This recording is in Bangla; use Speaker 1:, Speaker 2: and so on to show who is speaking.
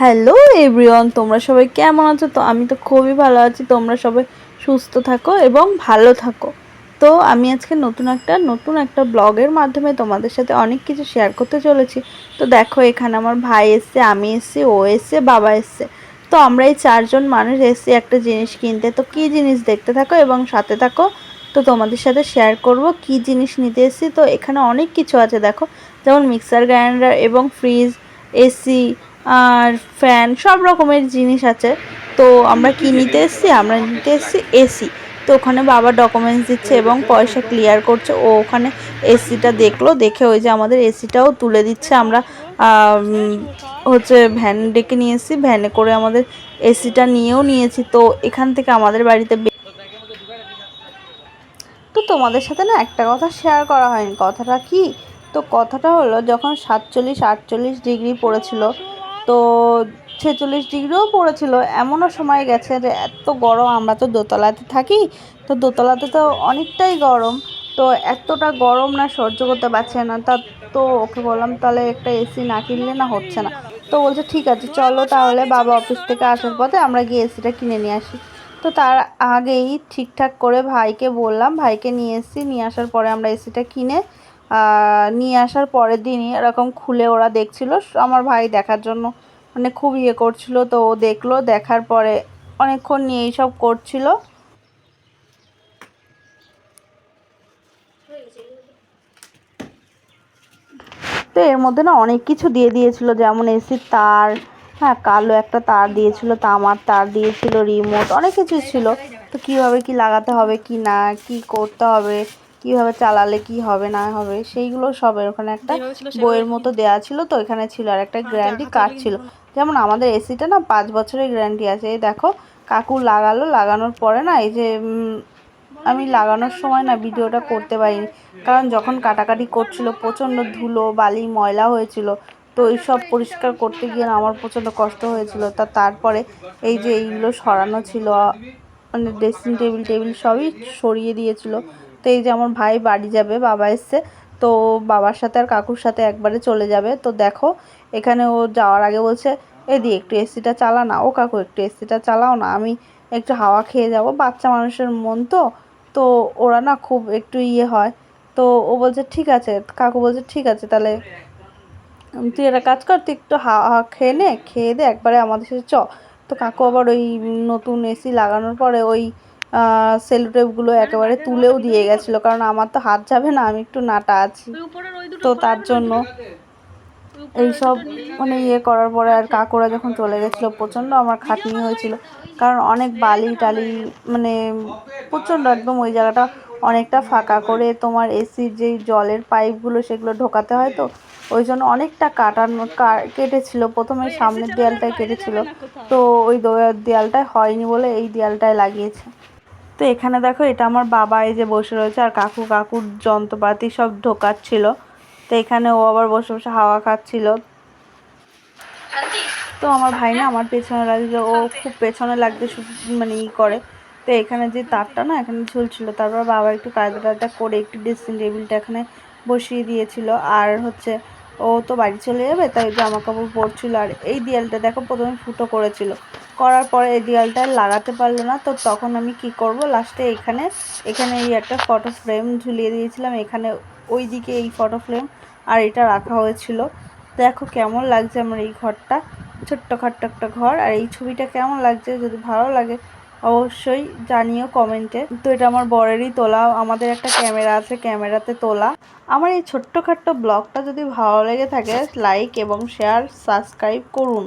Speaker 1: হ্যালো এভরিওয়ান তোমরা সবাই কেমন আছো? তো আমি তো খুবই ভালো আছি। তোমরা সবাই সুস্থ থাকো এবং ভালো থাকো। তো আমি আজকে নতুন একটা নতুন একটা ব্লগের মাধ্যমে তোমাদের সাথে অনেক কিছু শেয়ার করতে চলেছি। তো দেখো, এখানে আমার ভাই এসছে, আমি এসছি, ও এসছে, বাবা এসছে। তো আমরা এই চারজন মানুষ এসছি একটা জিনিস কিনতে। তো কি জিনিস দেখতে থাকো এবং সাথে থাকো। তো তোমাদের সাথে শেয়ার করব কি জিনিস নিতে এসেছি। তো এখানে অনেক কিছু আছে, দেখো। যেমন মিক্সার গ্রাইন্ডার এবং ফ্রিজ এসি আর ফ্যান সব রকমের জিনিস আছে। তো আমরা কি নিতে এসেছি? আমরা নিতে এসেছি এসি তো ওখানে বাবা ডকুমেন্টস দিচ্ছে এবং পয়সা ক্লিয়ার করছে। ও ওখানে এসিটা দেখল, দেখে ওই যে আমাদের এসিটাও তুলে দিচ্ছে। আমরা হচ্ছে ভ্যান ডেকে নিয়ে এসেছি। ভ্যানে করে আমাদের এসিটা নিয়েও নিয়েছি। তো এখান থেকে আমাদের বাড়িতে তো তোমাদের সাথে না একটা কথা শেয়ার করা হয়নি। কথাটা কি? তো কথাটা হলো, যখন সাতচল্লিশ আটচল্লিশ ডিগ্রি পড়েছিল তো ছেচল্লিশ ডিগ্রিও পড়েছিল। এমনও সময় গেছে যে এত গরম, আমরা তো দোতলাতে থাকি, তো দোতলাতে তো অনেকটাই গরম। তো এতটা গরম না, সহ্য করতে পারছে না। তা তো ওকে বললাম, তাহলে একটা এসি না কিনলে না হচ্ছে না। তো বলছে, ঠিক আছে, চলো তাহলে বাবা অফিস থেকে আসার পথে আমরা গিয়ে এসিটা কিনে নিয়ে আসি। তো তার আগেই ঠিকঠাক করে ভাইকে বললাম, ভাইকে নিয়ে এসেছি। নিয়ে আসার পরে আমরা এসিটা কিনে নিয়ে আসার পরের দিনই এরকম খুলে ওরা দেখছিল, আমার ভাই দেখার জন্য। মানে খুব ইয়ে করছিল, তো ও দেখল, দেখার পরে অনেকক্ষণ নিয়ে এইসব করছিল। তো এর মধ্যে না অনেক কিছু দিয়ে দিয়েছিল, যেমন এসির তার হ্যাঁ কালো একটা তার দিয়েছিল, তামার তার দিয়েছিল, রিমোট, অনেক কিছু ছিল। তো কীভাবে কি লাগাতে হবে, কি না, কি করতে হবে কীভাবে চালালে কি হবে না হবে সেইগুলো সব ওখানে একটা বইয়ের মতো দেওয়া ছিল তো এখানে ছিল আর একটা গ্যারান্টি কার্ড ছিল। যেমন আমাদের এসিটা না পাঁচ বছরের গ্যারান্টি আছে। এই দেখো কাকু লাগালো লাগানোর পরে না এই যে আমি লাগানোর সময় না ভিডিওটা করতে পারিনি। কারণ যখন কাটাকাটি করছিল প্রচণ্ড ধুলো বালি ময়লা হয়েছিল তো এইসব পরিষ্কার করতে গিয়ে না আমার প্রচণ্ড কষ্ট হয়েছিল। তা তারপরে এই যে এইগুলো সরানো ছিল মানে ড্রেসিং টেবিল টেবিল সবই সরিয়ে দিয়েছিল। তো এই যে আমার ভাই বাড়ি যাবে, বাবা এসছে। তো বাবার সাথে আর কাকুর সাথে একবারে চলে যাবে। তো দেখো, এখানে ও যাওয়ার আগে বলছে এদি একটু এসিটা চালা না। ও কাকু, একটু এসিটা চালাও না। আমি একটু হাওয়া খেয়ে যাব। বাচ্চা মানুষের মন তো। তো ওরা না খুব একটু ইয়ে হয়। তো ও বলছে, ঠিক আছে। কাকু বলছে, ঠিক আছে, তাহলে তুই একটা কাজ কর, তুই একটু হাওয়া খেয়ে নে, খেয়ে দে, একবারে আমাদের সাথে চ। তো কাকু আবার ওই নতুন এসি লাগানোর পরে ওই সেলোটেপগুলো একেবারে তুলেও দিয়ে গেছিল কারণ আমার তো হাত যাবে না আমি একটু নাটা আছি। তো তার জন্য এইসব মানে ইয়ে করার পরে আর কাকুরা যখন চলে গেছিল প্রচণ্ড আমার খাটনি হয়েছিল কারণ অনেক বালি টালি মানে প্রচণ্ড একদম ওই জায়গাটা অনেকটা ফাঁকা করে তোমার এসির যেই জলের পাইপগুলো সেগুলো ঢোকাতে হয় তো ওই জন্য অনেকটা কাটানো কেটেছিল। প্রথমে সামনের দেয়ালটায় কেটেছিল। তো ওই দেয়ালটায় হয়নি বলে এই দেয়ালটায় লাগিয়েছে। তো এখানে দেখো, এটা আমার বাবা এই যে বসে রয়েছে আর কাকু, কাকুর যন্ত্রপাতি সব ঢোকাচ্ছিল। তো এখানে ও আবার বসে বসে হাওয়া খাচ্ছিল। তো আমার ভাই না আমার পেছনে লাগছে, ও খুব পেছনে লাগতে মানে ই করে। তো এখানে যে তারটা না, এখানে ঝুলছিল। তারপর বাবা একটু কায়দা টায়দা করে একটু ড্রেসিং টেবিলটা এখানে বসিয়ে দিয়েছিল। আর হচ্ছে, ও তো বাড়ি চলে যাবে, তাই জামা কাপড় পরছিল। আর এই দেয়ালটা দেখো, প্রথমে ফুটো করেছিল। করার পরে এই দেয়ালটা লাগাতে পারল না, তো তখন আমি কি করব? লাস্টে এখানে এখানে এই একটা ফটো ফ্রেম ঝুলিয়ে দিয়েছিলাম। এখানে ওই দিকে এই ফটো ফ্রেম আর এটা রাখা হয়েছিল। দেখো কেমন লাগছে আমার এই ঘরটা। ছোট্টখাট্ট একটা ঘর। আর এই ছবিটা কেমন লাগছে যদি ভালো লাগে অবশ্যই জানিও কমেন্টে। তো এটা আমার বরেরই তোলা। আমাদের একটা ক্যামেরা আছে, ক্যামেরাতে তোলা। আমার এই ছোট্টখাট্ট ব্লগটা যদি ভালো লেগে থাকে লাইক এবং শেয়ার সাবস্ক্রাইব করুন।